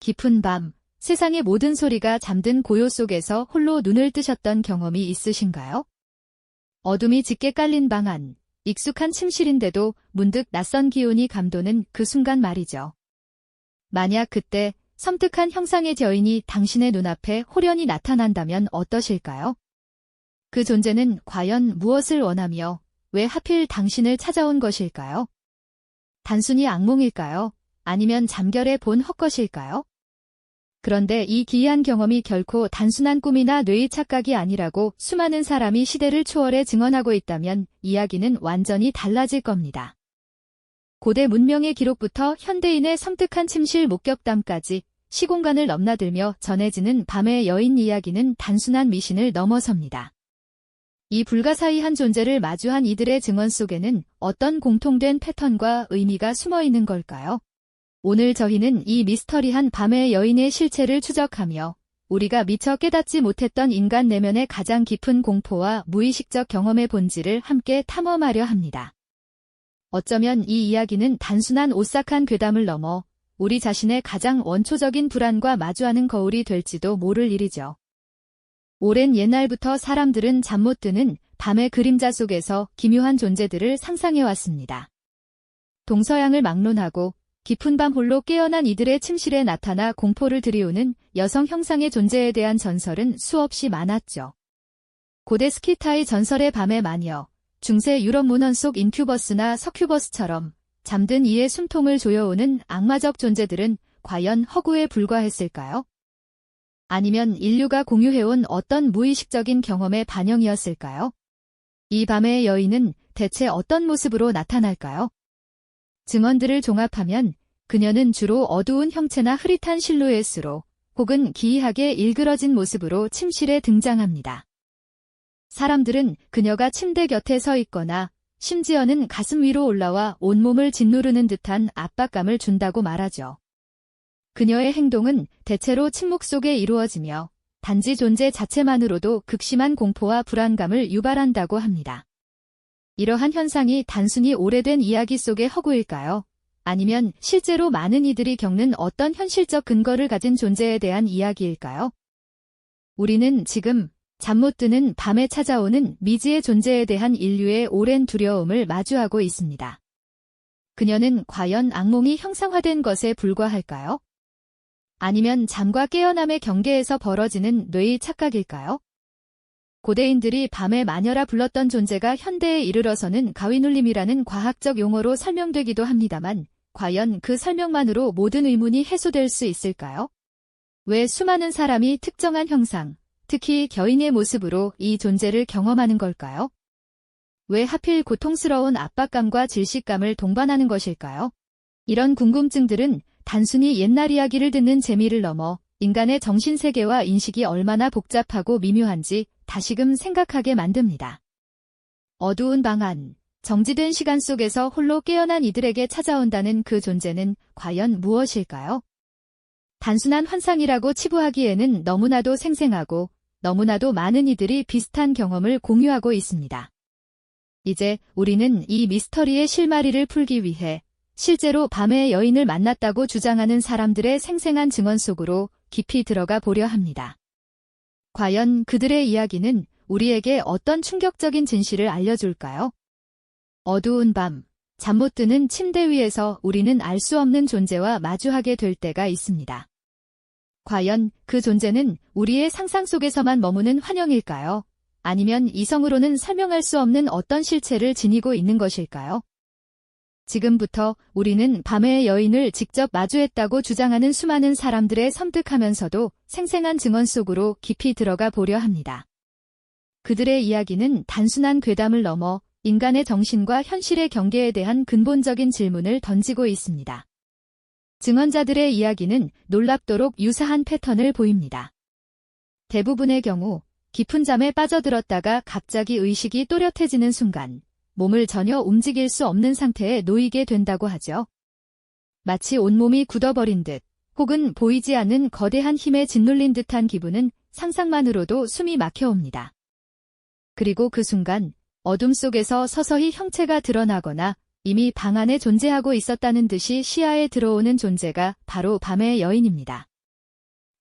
깊은 밤, 세상의 모든 소리가 잠든 고요 속에서 홀로 눈을 뜨셨던 경험이 있으신가요? 어둠이 짙게 깔린 방 안, 익숙한 침실인데도 문득 낯선 기운이 감도는 그 순간 말이죠. 만약 그때 섬뜩한 형상의 저인이 당신의 눈앞에 홀연히 나타난다면 어떠실까요? 그 존재는 과연 무엇을 원하며 왜 하필 당신을 찾아온 것일까요? 단순히 악몽일까요? 아니면 잠결에 본 헛것일까요? 그런데 이 기이한 경험이 결코 단순한 꿈이나 뇌의 착각이 아니라고 수많은 사람이 시대를 초월해 증언하고 있다면 이야기는 완전히 달라질 겁니다. 고대 문명의 기록부터 현대인의 섬뜩한 침실 목격담까지 시공간을 넘나들며 전해지는 밤의 여인 이야기는 단순한 미신을 넘어섭니다. 이 불가사의한 존재를 마주한 이들의 증언 속에는 어떤 공통된 패턴과 의미가 숨어 있는 걸까요? 오늘 저희는 이 미스터리한 밤의 여인의 실체를 추적하며 우리가 미처 깨닫지 못했던 인간 내면의 가장 깊은 공포와 무의식적 경험의 본질을 함께 탐험하려 합니다. 어쩌면 이 이야기는 단순한 오싹한 괴담을 넘어 우리 자신의 가장 원초적인 불안과 마주하는 거울이 될지도 모를 일이죠. 오랜 옛날부터 사람들은 잠 못 드는 밤의 그림자 속에서 기묘한 존재들을 상상해왔습니다. 동서양을 막론하고 깊은 밤 홀로 깨어난 이들의 침실에 나타나 공포를 들이우는 여성 형상의 존재에 대한 전설은 수없이 많았죠. 고대 스키타의 전설의 밤의 마녀, 중세 유럽 문헌 속 인큐버스나 서큐버스처럼 잠든 이의 숨통을 조여오는 악마적 존재들은 과연 허구에 불과했을까요? 아니면 인류가 공유해온 어떤 무의식적인 경험의 반영이었을까요? 이 밤의 여인은 대체 어떤 모습으로 나타날까요? 증언들을 종합하면 그녀는 주로 어두운 형체나 흐릿한 실루엣으로 혹은 기이하게 일그러진 모습으로 침실에 등장합니다. 사람들은 그녀가 침대 곁에 서 있거나 심지어는 가슴 위로 올라와 온몸을 짓누르는 듯한 압박감을 준다고 말하죠. 그녀의 행동은 대체로 침묵 속에 이루어지며 단지 존재 자체만으로도 극심한 공포와 불안감을 유발한다고 합니다. 이러한 현상이 단순히 오래된 이야기 속의 허구일까요? 아니면 실제로 많은 이들이 겪는 어떤 현실적 근거를 가진 존재에 대한 이야기일까요? 우리는 지금 잠 못 드는 밤에 찾아오는 미지의 존재에 대한 인류의 오랜 두려움을 마주하고 있습니다. 그녀는 과연 악몽이 형상화된 것에 불과할까요? 아니면 잠과 깨어남의 경계에서 벌어지는 뇌의 착각일까요? 고대인들이 밤의 마녀라 불렀던 존재가 현대에 이르러서는 가위눌림이라는 과학적 용어로 설명되기도 합니다만 과연 그 설명만으로 모든 의문이 해소될 수 있을까요? 왜 수많은 사람이 특정한 형상, 특히 겨인의 모습으로 이 존재를 경험하는 걸까요? 왜 하필 고통스러운 압박감과 질식감을 동반하는 것일까요? 이런 궁금증들은 단순히 옛날 이야기를 듣는 재미를 넘어 인간의 정신세계와 인식이 얼마나 복잡하고 미묘한지 다시금 생각하게 만듭니다. 어두운 방 안, 정지된 시간 속에서 홀로 깨어난 이들에게 찾아온다는 그 존재는 과연 무엇일까요? 단순한 환상이라고 치부하기에는 너무나도 생생하고 너무나도 많은 이들이 비슷한 경험을 공유하고 있습니다. 이제 우리는 이 미스터리의 실마리를 풀기 위해 실제로 밤의 여인을 만났다고 주장하는 사람들의 생생한 증언 속으로 깊이 들어가 보려 합니다. 과연 그들의 이야기는 우리에게 어떤 충격적인 진실을 알려줄까요? 어두운 밤, 잠 못 드는 침대 위에서 우리는 알 수 없는 존재와 마주하게 될 때가 있습니다. 과연 그 존재는 우리의 상상 속에서만 머무는 환영일까요? 아니면 이성으로는 설명할 수 없는 어떤 실체를 지니고 있는 것일까요? 지금부터 우리는 밤의 여인을 직접 마주했다고 주장하는 수많은 사람들의 섬뜩하면서도 생생한 증언 속으로 깊이 들어가 보려 합니다. 그들의 이야기는 단순한 괴담을 넘어 인간의 정신과 현실의 경계에 대한 근본적인 질문을 던지고 있습니다. 증언자들의 이야기는 놀랍도록 유사한 패턴을 보입니다. 대부분의 경우 깊은 잠에 빠져들었다가 갑자기 의식이 또렷해지는 순간 몸을 전혀 움직일 수 없는 상태에 놓이게 된다고 하죠. 마치 온몸이 굳어버린 듯 혹은 보이지 않는 거대한 힘에 짓눌린 듯한 기분은 상상만으로도 숨이 막혀옵니다. 그리고 그 순간 어둠 속에서 서서히 형체가 드러나거나 이미 방 안에 존재하고 있었다는 듯이 시야에 들어오는 존재가 바로 밤의 여인입니다.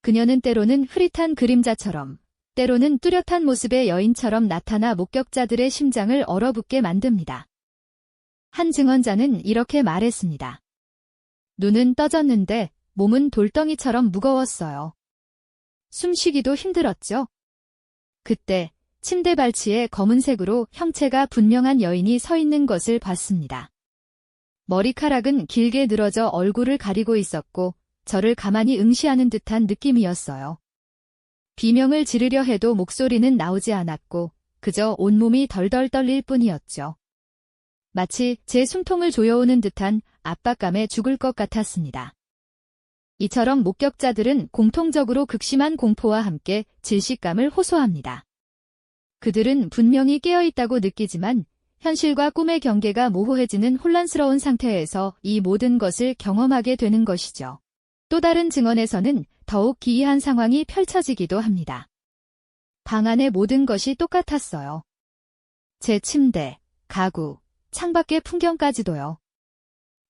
그녀는 때로는 흐릿한 그림자처럼, 때로는 뚜렷한 모습의 여인처럼 나타나 목격자들의 심장을 얼어붙게 만듭니다. 한 증언자는 이렇게 말했습니다. 눈은 떠졌는데 몸은 돌덩이처럼 무거웠어요. 숨쉬기도 힘들었죠. 그때 침대 발치에 검은색으로 형체가 분명한 여인이 서 있는 것을 봤습니다. 머리카락은 길게 늘어져 얼굴을 가리고 있었고 저를 가만히 응시하는 듯한 느낌이었어요. 비명을 지르려 해도 목소리는 나오지 않았고 그저 온몸이 덜덜 떨릴 뿐이었죠. 마치 제 숨통을 조여오는 듯한 압박감에 죽을 것 같았습니다. 이처럼 목격자들은 공통적으로 극심한 공포와 함께 질식감을 호소합니다. 그들은 분명히 깨어있다고 느끼지만 현실과 꿈의 경계가 모호해지는 혼란스러운 상태에서 이 모든 것을 경험하게 되는 것이죠. 또 다른 증언에서는 더욱 기이한 상황이 펼쳐지기도 합니다. 방 안의 모든 것이 똑같았어요. 제 침대, 가구, 창밖의 풍경까지도요.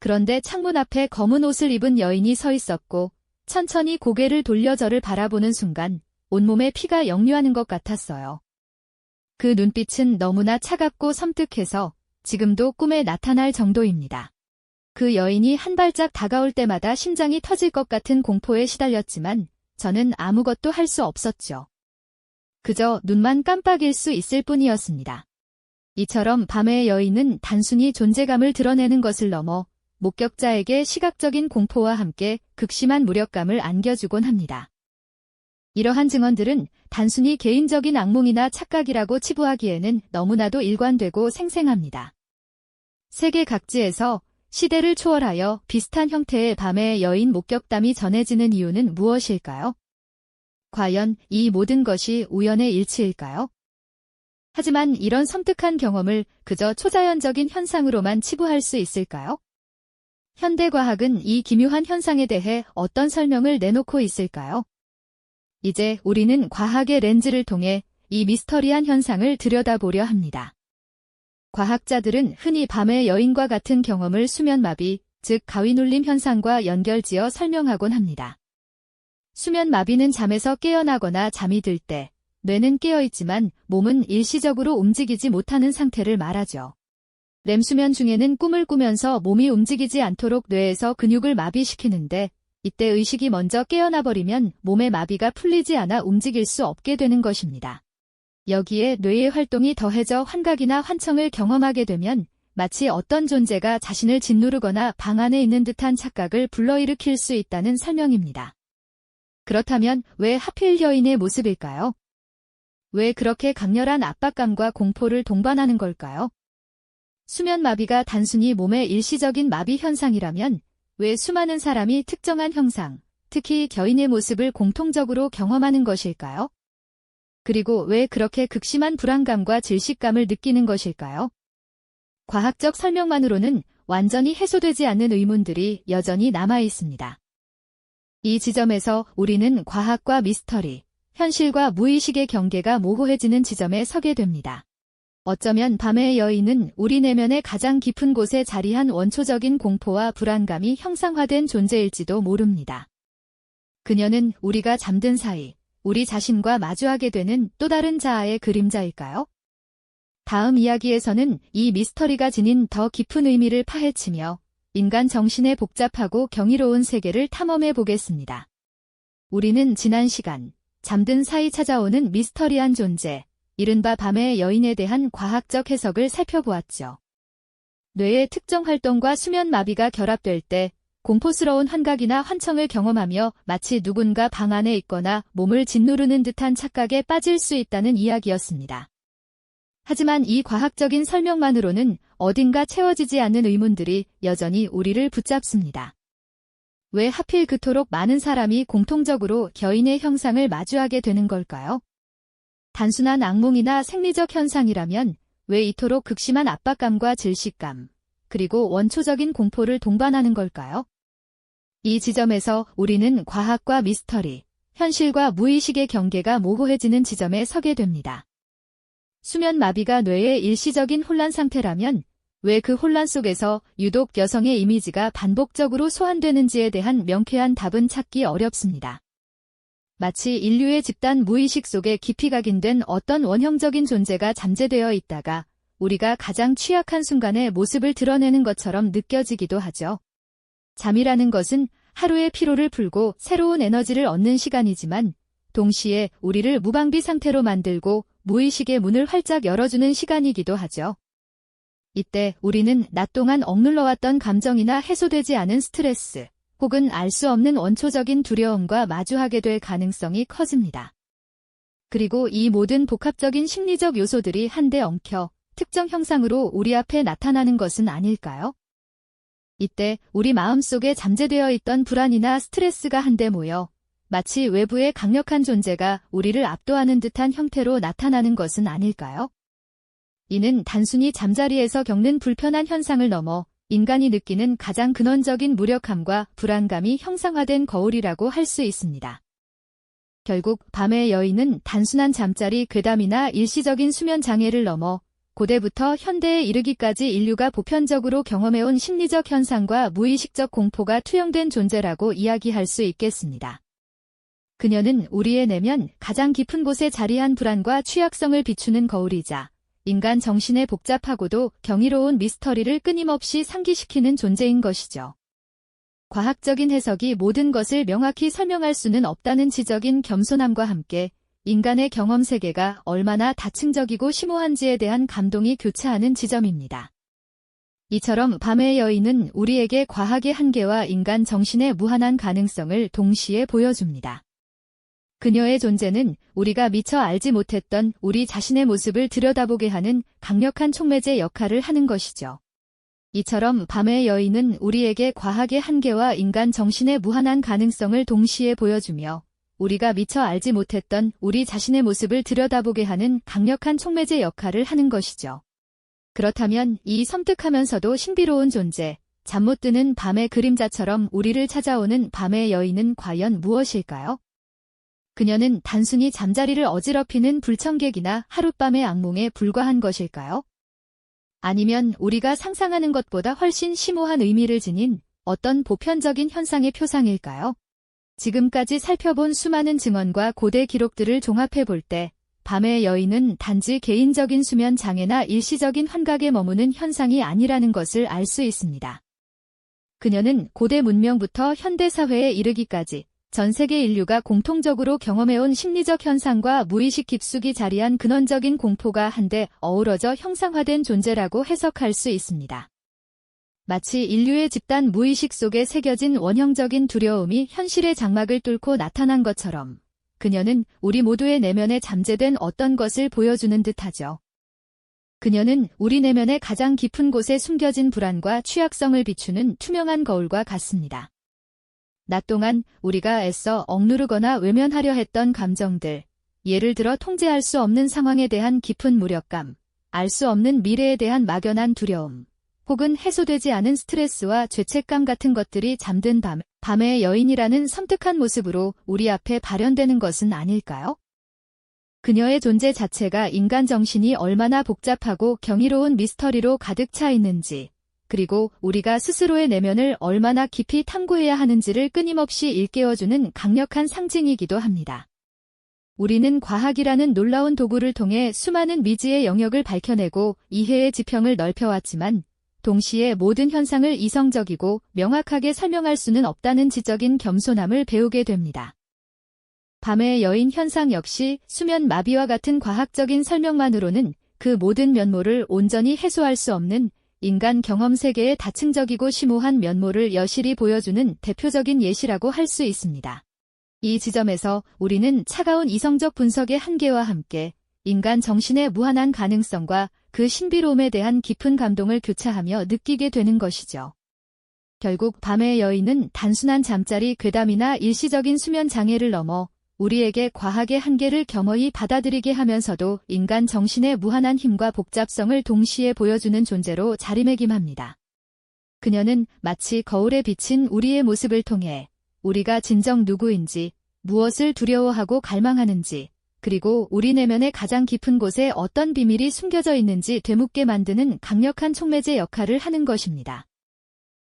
그런데 창문 앞에 검은 옷을 입은 여인이 서 있었고 천천히 고개를 돌려 저를 바라보는 순간 온몸에 피가 역류하는 것 같았어요. 그 눈빛은 너무나 차갑고 섬뜩해서 지금도 꿈에 나타날 정도입니다. 그 여인이 한 발짝 다가올 때마다 심장이 터질 것 같은 공포에 시달렸지만 저는 아무것도 할 수 없었죠. 그저 눈만 깜빡일 수 있을 뿐이었습니다. 이처럼 밤의 여인은 단순히 존재감을 드러내는 것을 넘어 목격자에게 시각적인 공포와 함께 극심한 무력감을 안겨주곤 합니다. 이러한 증언들은 단순히 개인적인 악몽이나 착각이라고 치부하기에는 너무나도 일관되고 생생합니다. 세계 각지에서 시대를 초월하여 비슷한 형태의 밤의 여인 목격담이 전해지는 이유는 무엇일까요? 과연 이 모든 것이 우연의 일치일까요? 하지만 이런 섬뜩한 경험을 그저 초자연적인 현상으로만 치부할 수 있을까요? 현대과학은 이 기묘한 현상에 대해 어떤 설명을 내놓고 있을까요? 이제 우리는 과학의 렌즈를 통해 이 미스터리한 현상을 들여다보려 합니다. 과학자들은 흔히 밤의 여인과 같은 경험을 수면마비, 즉 가위눌림 현상과 연결지어 설명하곤 합니다. 수면마비는 잠에서 깨어나거나 잠이 들 때, 뇌는 깨어있지만 몸은 일시적으로 움직이지 못하는 상태를 말하죠. 렘수면 중에는 꿈을 꾸면서 몸이 움직이지 않도록 뇌에서 근육을 마비시키는데 이때 의식이 먼저 깨어나 버리면 몸의 마비가 풀리지 않아 움직일 수 없게 되는 것입니다. 여기에 뇌의 활동이 더해져 환각이나 환청을 경험하게 되면 마치 어떤 존재가 자신을 짓누르거나 방 안에 있는 듯한 착각을 불러일으킬 수 있다는 설명입니다. 그렇다면 왜 하필 여인의 모습일까요? 왜 그렇게 강렬한 압박감과 공포를 동반하는 걸까요? 수면 마비가 단순히 몸의 일시적인 마비 현상이라면 왜 수많은 사람이 특정한 형상, 특히 겨인의 모습을 공통적으로 경험하는 것일까요? 그리고 왜 그렇게 극심한 불안감과 질식감을 느끼는 것일까요? 과학적 설명만으로는 완전히 해소되지 않는 의문들이 여전히 남아 있습니다. 이 지점에서 우리는 과학과 미스터리, 현실과 무의식의 경계가 모호해지는 지점에 서게 됩니다. 어쩌면 밤의 여인은 우리 내면의 가장 깊은 곳에 자리한 원초적인 공포와 불안감이 형상화된 존재일지도 모릅니다. 그녀는 우리가 잠든 사이 우리 자신과 마주하게 되는 또 다른 자아의 그림자일까요? 다음 이야기에서는 이 미스터리가 지닌 더 깊은 의미를 파헤치며 인간 정신의 복잡하고 경이로운 세계를 탐험해 보겠습니다. 우리는 지난 시간 잠든 사이 찾아오는 미스터리한 존재, 이른바 밤의 여인에 대한 과학적 해석을 살펴보았죠. 뇌의 특정 활동과 수면 마비가 결합될 때 공포스러운 환각이나 환청을 경험하며 마치 누군가 방 안에 있거나 몸을 짓누르는 듯한 착각에 빠질 수 있다는 이야기였습니다. 하지만 이 과학적인 설명만으로는 어딘가 채워지지 않는 의문들이 여전히 우리를 붙잡습니다. 왜 하필 그토록 많은 사람이 공통적으로 겨인의 형상을 마주하게 되는 걸까요? 단순한 악몽이나 생리적 현상이라면 왜 이토록 극심한 압박감과 질식감, 그리고 원초적인 공포를 동반하는 걸까요? 이 지점에서 우리는 과학과 미스터리, 현실과 무의식의 경계가 모호해지는 지점에 서게 됩니다. 수면 마비가 뇌의 일시적인 혼란 상태라면 왜 그 혼란 속에서 유독 여성의 이미지가 반복적으로 소환되는지에 대한 명쾌한 답은 찾기 어렵습니다. 마치 인류의 집단 무의식 속에 깊이 각인된 어떤 원형적인 존재가 잠재되어 있다가 우리가 가장 취약한 순간에 모습을 드러내는 것처럼 느껴지기도 하죠. 잠이라는 것은 하루의 피로를 풀고 새로운 에너지를 얻는 시간이지만 동시에 우리를 무방비 상태로 만들고 무의식의 문을 활짝 열어주는 시간이기도 하죠. 이때 우리는 낮 동안 억눌러왔던 감정이나 해소되지 않은 스트레스, 혹은 알 수 없는 원초적인 두려움과 마주하게 될 가능성이 커집니다. 그리고 이 모든 복합적인 심리적 요소들이 한데 엉켜 특정 형상으로 우리 앞에 나타나는 것은 아닐까요? 이때 우리 마음속에 잠재되어 있던 불안이나 스트레스가 한데 모여 마치 외부의 강력한 존재가 우리를 압도하는 듯한 형태로 나타나는 것은 아닐까요? 이는 단순히 잠자리에서 겪는 불편한 현상을 넘어 인간이 느끼는 가장 근원적인 무력함과 불안감이 형상화된 거울이라고 할 수 있습니다. 결국 밤의 여인은 단순한 잠자리 괴담이나 일시적인 수면 장애를 넘어 고대부터 현대에 이르기까지 인류가 보편적으로 경험해온 심리적 현상과 무의식적 공포가 투영된 존재라고 이야기할 수 있겠습니다. 그녀는 우리의 내면 가장 깊은 곳에 자리한 불안과 취약성을 비추는 거울이자 인간 정신의 복잡하고도 경이로운 미스터리를 끊임없이 상기시키는 존재인 것이죠. 과학적인 해석이 모든 것을 명확히 설명할 수는 없다는 지적인 겸손함과 함께 인간의 경험 세계가 얼마나 다층적이고 심오한지에 대한 감동이 교차하는 지점입니다. 이처럼 밤의 여인은 우리에게 과학의 한계와 인간 정신의 무한한 가능성을 동시에 보여줍니다. 그녀의 존재는 우리가 미처 알지 못했던 우리 자신의 모습을 들여다보게 하는 강력한 촉매제 역할을 하는 것이죠. 이처럼 밤의 여인은 우리에게 과학의 한계와 인간 정신의 무한한 가능성을 동시에 보여주며 우리가 미처 알지 못했던 우리 자신의 모습을 들여다보게 하는 강력한 촉매제 역할을 하는 것이죠. 그렇다면 이 섬뜩하면서도 신비로운 존재, 잠 못 드는 밤의 그림자처럼 우리를 찾아오는 밤의 여인은 과연 무엇일까요? 그녀는 단순히 잠자리를 어지럽히는 불청객이나 하룻밤의 악몽에 불과한 것일까요? 아니면 우리가 상상하는 것보다 훨씬 심오한 의미를 지닌 어떤 보편적인 현상의 표상일까요? 지금까지 살펴본 수많은 증언과 고대 기록들을 종합해 볼 때 밤의 여인은 단지 개인적인 수면 장애나 일시적인 환각에 머무는 현상이 아니라는 것을 알 수 있습니다. 그녀는 고대 문명부터 현대 사회에 이르기까지 전 세계 인류가 공통적으로 경험해온 심리적 현상과 무의식 깊숙이 자리한 근원적인 공포가 한데 어우러져 형상화된 존재라고 해석할 수 있습니다. 마치 인류의 집단 무의식 속에 새겨진 원형적인 두려움이 현실의 장막을 뚫고 나타난 것처럼 그녀는 우리 모두의 내면에 잠재된 어떤 것을 보여주는 듯하죠. 그녀는 우리 내면의 가장 깊은 곳에 숨겨진 불안과 취약성을 비추는 투명한 거울과 같습니다. 낮 동안 우리가 애써 억누르거나 외면하려 했던 감정들, 예를 들어 통제할 수 없는 상황에 대한 깊은 무력감, 알 수 없는 미래에 대한 막연한 두려움, 혹은 해소되지 않은 스트레스와 죄책감 같은 것들이 잠든 밤, 밤의 여인이라는 섬뜩한 모습으로 우리 앞에 발현되는 것은 아닐까요? 그녀의 존재 자체가 인간 정신이 얼마나 복잡하고 경이로운 미스터리로 가득 차 있는지, 그리고 우리가 스스로의 내면을 얼마나 깊이 탐구해야 하는지를 끊임없이 일깨워주는 강력한 상징이기도 합니다. 우리는 과학이라는 놀라운 도구를 통해 수많은 미지의 영역을 밝혀내고 이해의 지평을 넓혀왔지만 동시에 모든 현상을 이성적이고 명확하게 설명할 수는 없다는 지적인 겸손함을 배우게 됩니다. 밤의 여인 현상 역시 수면 마비와 같은 과학적인 설명만으로는 그 모든 면모를 온전히 해소할 수 없는 인간 경험 세계의 다층적이고 심오한 면모를 여실히 보여주는 대표적인 예시라고 할 수 있습니다. 이 지점에서 우리는 차가운 이성적 분석의 한계와 함께 인간 정신의 무한한 가능성과 그 신비로움에 대한 깊은 감동을 교차하며 느끼게 되는 것이죠. 결국 밤의 여인은 단순한 잠자리 괴담이나 일시적인 수면 장애를 넘어 우리에게 과학의 한계를 겸허히 받아들이게 하면서도 인간 정신의 무한한 힘과 복잡성을 동시에 보여주는 존재로 자리매김합니다. 그녀는 마치 거울에 비친 우리의 모습을 통해 우리가 진정 누구인지, 무엇을 두려워하고 갈망하는지, 그리고 우리 내면의 가장 깊은 곳에 어떤 비밀이 숨겨져 있는지 되묻게 만드는 강력한 촉매제 역할을 하는 것입니다.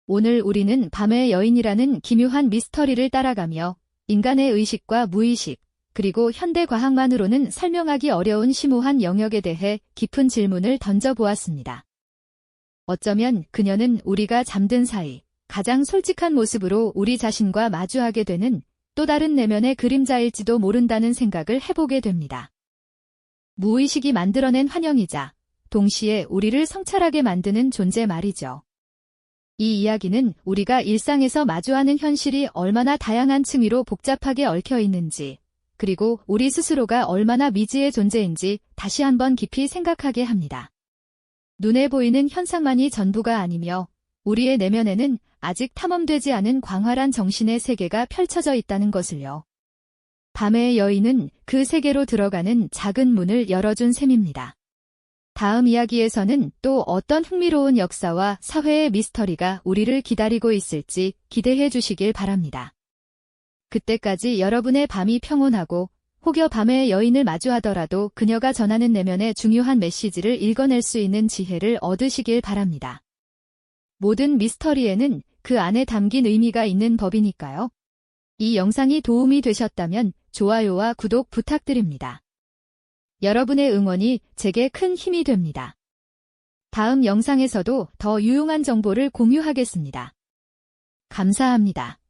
오늘 우리는 밤의 여인이라는 기묘한 미스터리를 따라가며 인간의 의식과 무의식, 그리고 현대 과학만으로는 설명하기 어려운 심오한 영역에 대해 깊은 질문을 던져보았습니다. 어쩌면 그녀는 우리가 잠든 사이 가장 솔직한 모습으로 우리 자신과 마주하게 되는 또 다른 내면의 그림자일지도 모른다는 생각을 해보게 됩니다. 무의식이 만들어낸 환영이자 동시에 우리를 성찰하게 만드는 존재 말이죠. 이 이야기는 우리가 일상에서 마주하는 현실이 얼마나 다양한 층위로 복잡하게 얽혀 있는지, 그리고 우리 스스로가 얼마나 미지의 존재인지 다시 한번 깊이 생각하게 합니다. 눈에 보이는 현상만이 전부가 아니며 우리의 내면에는 아직 탐험되지 않은 광활한 정신의 세계가 펼쳐져 있다는 것을요. 밤의 여인은 그 세계로 들어가는 작은 문을 열어준 셈입니다. 다음 이야기에서는 또 어떤 흥미로운 역사와 사회의 미스터리가 우리를 기다리고 있을지 기대해 주시길 바랍니다. 그때까지 여러분의 밤이 평온하고 혹여 밤의 여인을 마주하더라도 그녀가 전하는 내면의 중요한 메시지를 읽어낼 수 있는 지혜를 얻으시길 바랍니다. 모든 미스터리에는 그 안에 담긴 의미가 있는 법이니까요. 이 영상이 도움이 되셨다면 좋아요와 구독 부탁드립니다. 여러분의 응원이 제게 큰 힘이 됩니다. 다음 영상에서도 더 유용한 정보를 공유하겠습니다. 감사합니다.